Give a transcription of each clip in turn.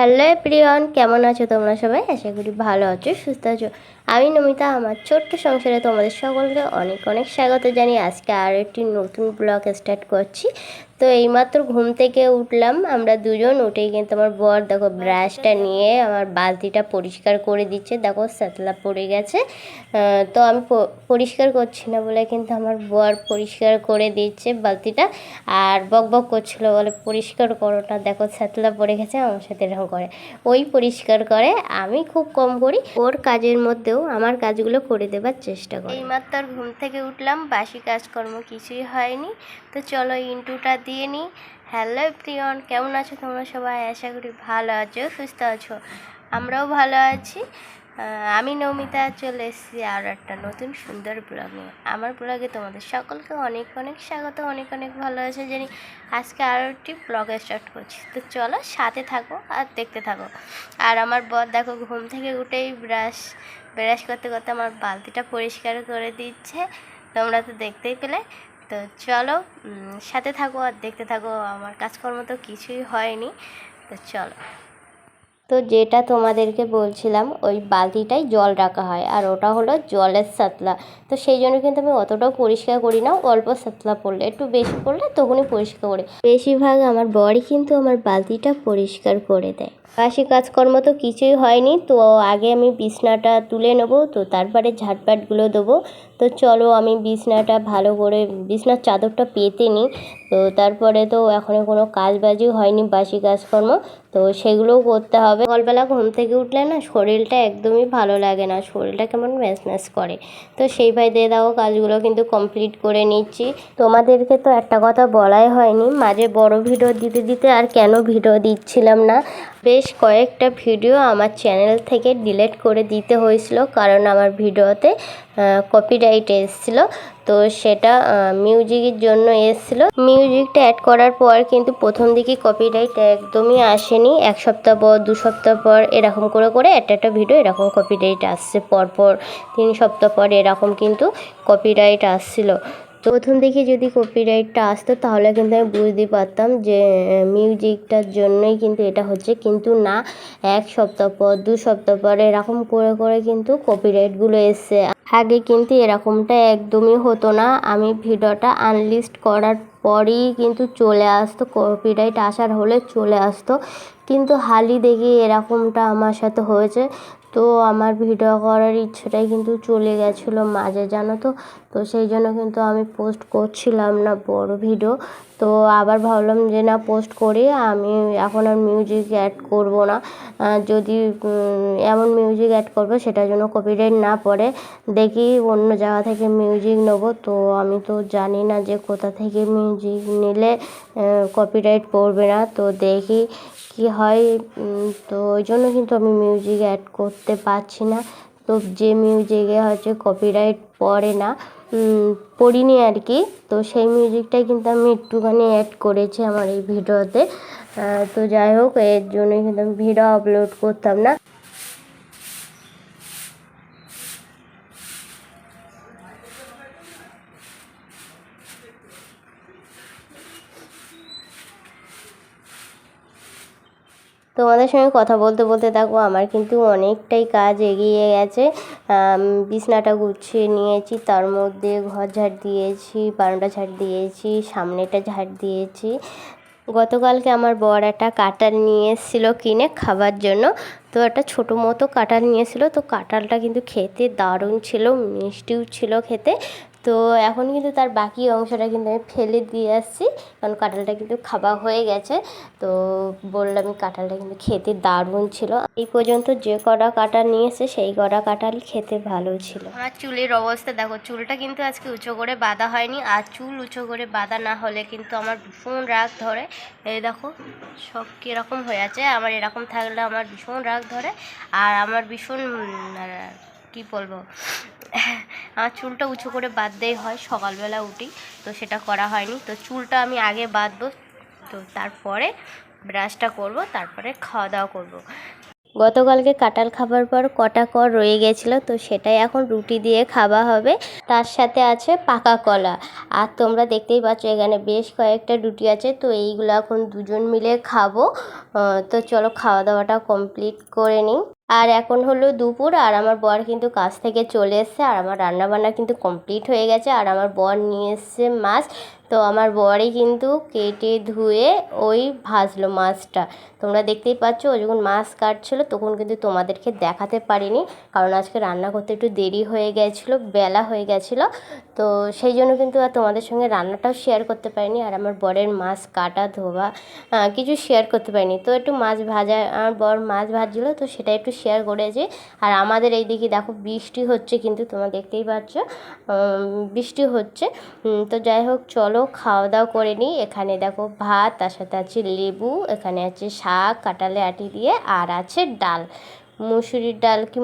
Hello প্রিয়ন কেমন আছো তোমরা সবাই? আশা করি ভালো আছো, সুস্থ আছো। আমি নমিতা, আমার ছোট্ট সংসারে তোমাদের সকলকে অনেক অনেক স্বাগত জানি আজকে আর একটি নতুন ব্লগ স্টার্ট করছি। তো এইমাত্র ঘুম থেকে উঠলাম আমরা দুজন উঠেই কিন্তু আমার বর দেখো ব্রাশটা নিয়ে আমার বালতিটা পরিষ্কার করে দিচ্ছে দেখো সাতলা পড়ে গেছে। তো আমি পরিষ্কার করছি না বলে কিন্তু আমার বর পরিষ্কার করে দিচ্ছে বালতিটা আর বক বক করছিল বলে পরিষ্কার করো না দেখো ছাতলা পড়ে গেছে আমার সাথে এরকম করে। ওই পরিষ্কার করে আমি খুব কম করি ওর কাজের মধ্যেও আমার কাজগুলো করে দেবার চেষ্টা করি। এইমাত্র ঘুম থেকে উঠলাম বাসি কাজকর্ম কিছুই হয়নি। তো চলো ইন্টুটা দিয়ে নিই। হ্যালো প্রিয়ন কেমন আছো তোমরা সবাই? আশা করি ভালো আছো, সুস্থ আছো, আমরাও ভালো আছি। আমি নমিতা, চলে এসেছি আর একটা নতুন সুন্দর ব্লগ আমার ব্লগে তোমাদের সকলকে অনেক অনেক স্বাগত, অনেক অনেক ভালো আছে জানি। আজকে আরও একটি ব্লগ স্টার্ট করছি। তো চলো সাথে থাকো আর দেখতে থাকো। আর আমার বর দেখো, ঘুম থেকে উঠেই ব্রাশ ব্রাশ করতে করতে আমার বালতিটা পরিষ্কার করে দিচ্ছে। তোমরা তো দেখতেই পেলে। তো চলো সাথে থাকো আর দেখতে থাকো, আমার কাজকর্ম তো কিছুই হয়নি, তো চলো। তো যেটা তোমাদেরকে বলছিলাম, ওই বালতিটাই জল রাখা হয়, আর ওটা হলো জলের সাতলা। তো সেই জন্য কিন্তু আমি অতটাও পরিষ্কার করি না, অল্প সাতলা পড়লে, একটু বেশি পড়লে তখনই পরিষ্কার করি। বেশিরভাগ আমার বরই কিন্তু আমার বালতিটা পরিষ্কার করে দেয়। বাসি কাজকর্ম তো কিছুই হয়নি, তো আগে আমি বিছনাটা তুলে নেব, তো তারপরে ঝাটপাটগুলো দেবো। তো চলো আমি বিছনাটা ভালো করে, বিছনার চাদরটা পেতে নিই। তো তারপরে তো এখনও কোনো কাজ বাজই হয়নি, বাসি কাজকর্ম, তো সেগুলোও করতে হবে। সকালবেলা ঘুম থেকে উঠলে না শরীরটা একদমই ভালো লাগে না, শরীরটা কেমন ম্যাচ করে। তো সেই ভাই দিয়ে দাও কাজগুলো কিন্তু কমপ্লিট করে নিচ্ছি। তোমাদেরকে তো একটা কথা বলাই হয়নি, মাঝে বড় ভিডিও দিতে দিতে আর কেন ভিডিও দিচ্ছিলাম না? বেশ কয়েকটা ভিডিও আমার চ্যানেল থেকে ডিলিট করে দিতে হয়েছিল কারণ আমার ভিডিওতে কপিরাইট এসেছিল। তো সেটা মিউজিকের জন্য এসেছিল। মিউজিকটা অ্যাড করার পর কিন্তু প্রথম দিকে কপিরাইট একদমই আসেনি। এক সপ্তাহ পর, দু সপ্তাহ পর এরকম করে করে একটা একটা ভিডিও এরকম কপিরাইট আসছে। পরপর তিন সপ্তাহ পর এরকম কিন্তু কপিরাইট আসছিল। প্রথম দিকে যদি কপিরাইটটা আসতো, তাহলে কিন্তু আমি বুঝতে পারতাম যে মিউজিকটার জন্যই কিন্তু এটা হচ্ছে। কিন্তু না, এক সপ্তাহ পর, দু সপ্তাহ পর এরকম করে করে কিন্তু কপিরাইটগুলো এসছে। আগে কিন্তু এরকমটা একদমই হতো না। আমি ভিডিওটা আনলিস্ট করার পরই কিন্তু চলে আসতো কপিরাইট আসার হলে চলে আসতো। কিন্তু হালি দেখি এরকমটা আমার সাথে হয়েছে। তো আমার ভিডিও করার ইচ্ছেটাই কিন্তু চলে গেছিল মাঝে, জানো তো? তো সেই জন্য কিন্তু আমি পোস্ট করছিলাম না বড় ভিডিও। তো আবার ভাবলাম যে না পোস্ট করি। আমি এখন আর মিউজিক অ্যাড করব না। যদি এমন মিউজিক অ্যাড করব, সেটার জন্য কপিরাইট না পড়ে, দেখি অন্য জায়গা থেকে মিউজিক নেব। তো আমি তো জানি না যে কোথা থেকে মিউজিক নিলে কপিরাইট পড়বে না। তো দেখি কি হয় তো ওই জন্য কিন্তু আমি মিউজিক অ্যাড করতে পারছি না। তো যে মিউজিকে হচ্ছে কপিরাইট পড়ে না পড়িনি আর কি। তো সেই মিউজিকটাই কিন্তু আমি একটুখানি অ্যাড করেছি আমার এই ভিডিওতে। তো যাই হোক, এর জন্যই কিন্তু আমি ভিডিও আপলোড করতাম না। তোমাদের সঙ্গে কথা বলতে বলতে দেখো, আমার কিন্তু অনেকটাই কাজ এগিয়ে গেছে। বিছনাটা গুছিয়ে নিয়েছি, তার মধ্যে ঘর ঝাড় দিয়েছি, বারান্দা ঝাড় দিয়েছি, সামনেটা ঝাড় দিয়েছি। গতকালকে আমার বর একটা কাঁঠাল নিয়ে এসেছিল কিনে খাবার জন্য। তো একটা ছোটো মতো কাঁঠাল নিয়ে এসেছিল, তো কাঁঠালটা কিন্তু খেতে দারুণ ছিল, মিষ্টিও ছিল খেতে। তো এখন কিন্তু তার বাকি অংশটা কিন্তু আমি ফেলে দিয়ে আসছি, কারণ কাঁঠালটা কিন্তু খাওয়া হয়ে গেছে। তো বললাম কাঁঠালটা কিন্তু খেতে দারুণ ছিল। এই পর্যন্ত যে কটা কাঁঠাল নিয়েছে, সেই কটা কাঁঠাল খেতে ভালো ছিল। আর চুলের অবস্থা দেখো, চুলটা কিন্তু আজকে উঁচু করে বাঁধা হয়নি। আর চুল উঁচু করে বাঁধা না হলে কিন্তু আমার ভীষণ রাগ ধরে। এই দেখো, সব কীরকম হয়ে আছে। আমার এরকম থাকলে আমার ভীষণ রাগ ধরে। আর আমার ভীষণ আর কি বলব? আমার চুলটা উঁচু করে বাদ বাঁধতেই হয়, সকালবেলা উঠি তো সেটা করা হয়নি। তো চুলটা আমি আগে বাঁধবো। তো তারপরে ব্রাশটা করব, তারপরে খাওয়া দাওয়া করব। গতকালকে কাঁঠাল খাবার পর কটা কর রয়ে গেছিল, তো সেটাই এখন রুটি দিয়ে খাওয়া হবে। তার সাথে আছে পাকা কলা। আর তোমরা দেখতেই পাচ্ছ, এখানে বেশ কয়েকটা রুটি আছে, তো এইগুলো এখন দুজন মিলে খাব। তো চলো খাওয়া দাওয়াটা কমপ্লিট করে নিই। আর এখন হলো দুপুর, আর আমার বর কিন্তু কাজ থেকে চলে এসছে, আর আমার রান্না বান্না কিন্তু কমপ্লিট হয়ে গেছে, আর আমার বর নিয়ে এসছে মাছ। তো আমার বরই কিন্তু কেটে ধুয়ে ওই ভাজলো মাছটা। তোমরা দেখতেই পাচ্ছ, ও যখন মাছ কাটছিলো তখন কিন্তু তোমাদেরকে দেখাতে পারিনি, কারণ আজকে রান্না করতে একটু দেরি হয়ে গেছিল, বেলা হয়ে গেছিল। তো সেই জন্য কিন্তু আর তোমাদের সঙ্গে রান্নাটাও শেয়ার করতে পারিনি, আর আমার বরের মাছ কাটা ধোয়া কিছু শেয়ার করতে পারিনি। তো একটু মাছ ভাজা, আমার বর মাছ ভাজছিলো, তো সেটা একটু শেয়ার করেছি। আর আমাদের এই দিকে দেখো বৃষ্টি হচ্ছে কিন্তু তোমরা দেখতেই পাচ্ছ। বৃষ্টি হচ্ছে। তো যাই হোক, চলো খাওয়া দাওয়া করে নিই। এখানে দেখো ভাত, তার সাথে আছে লেবু, এখানে আছে শাক কাঁটালে আটি দিয়ে, আর আছে ডাল। মুসুরির ডাল কি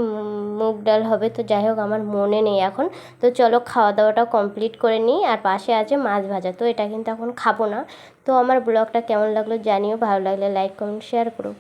মুগ ডাল হবে? তো যাই হোক, আমার মনে নেই এখন। তো চলো খাওয়া দাওয়াটা কমপ্লিট করে নিই। আর পাশে আছে মাছ ভাজা। তো এটা কিন্তু এখন খাব না। তো আমার ব্লগটা কেমন লাগল জানিও। ভালো লাগলে লাইক, কমেন্ট শেয়ার করো।